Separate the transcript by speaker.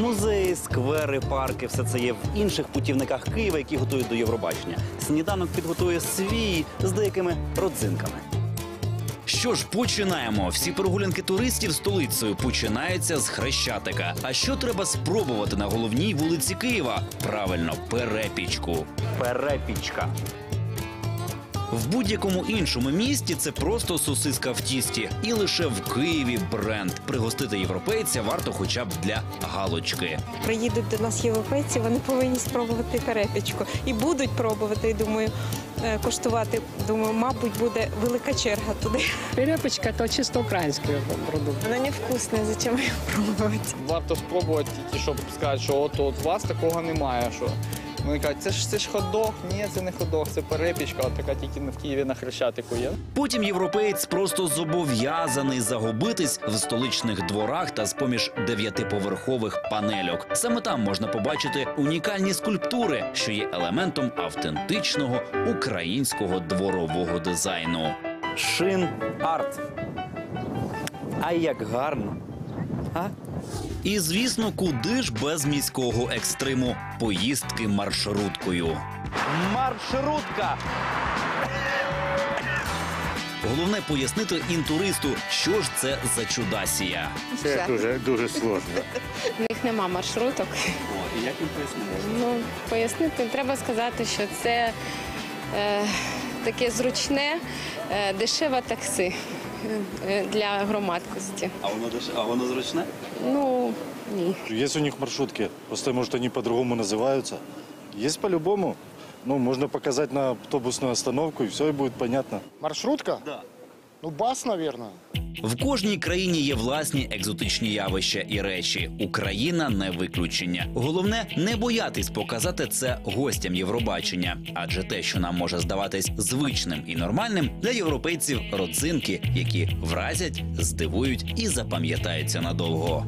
Speaker 1: Музеї, сквери, парки все це є в інших путівниках Києва, які готують до Євробачення. Сніданок підготує свій з деякими родзинками. Що ж, починаємо. Всі прогулянки туристів столицею починаються з Хрещатика. А що треба спробувати на головній вулиці Києва? Правильно, перепічку. Перепічка. В будь-якому іншому місті це просто сосиска в тісті, і лише в Києві бренд. Пригостити європейця варто хоча б для галочки.
Speaker 2: приїдуть до нас європейці, вони повинні спробувати перепічку. І будуть пробувати, і думаю, е, коштувати. Думаю, мабуть, буде велика черга туди.
Speaker 3: Перепочка – это чисто украинский продукт.
Speaker 2: Вона невкусна, зачем її пробувати?
Speaker 4: Варто спробувати тільки, щоб сказати, що от, от у вас такого немає. Що вони кажуть, це ж це ж хот-дог. Ні, це не хот-дог, це перепічка, от така тільки в Києві на Хрещатику є.
Speaker 1: Потім європеєць просто зобов'язаний загубитись в столичних дворах та з поміж дев'ятиповерхових панельок. Саме там можна побачити унікальні скульптури, що є елементом автентичного українського дворового дизайну. Шин арт. А як гарно. А? І звісно, куди ж без міського екстриму поїздки маршруткою. Маршрутка! Головне пояснити інтуристу, що ж це за чудасія.
Speaker 5: Це дуже дуже сложно.
Speaker 6: В них нема маршруток.
Speaker 1: і як він пояснив?
Speaker 6: Ну, пояснити, треба сказати, що це е, таке зручне, е, дешеве таксі е, для громадськості.
Speaker 1: А воно а воно зручне?
Speaker 6: Ну, ні.
Speaker 5: Є у них маршрутки, просто може вони по-другому називаються. Є по-любому. Ну, можно показать на автобусную остановку, и все, и будет понятно.
Speaker 7: Маршрутка?
Speaker 1: Да.
Speaker 7: Ну, бас, наверное.
Speaker 1: В кожній країні є власні екзотичні явища і речі. Україна не виключення. Головне не боятись показати це гостям Євробачення, адже те, що нам може здаватись звичним і нормальним, для європейців родзинки, які вразять, здивують і запам'ятаються надовго.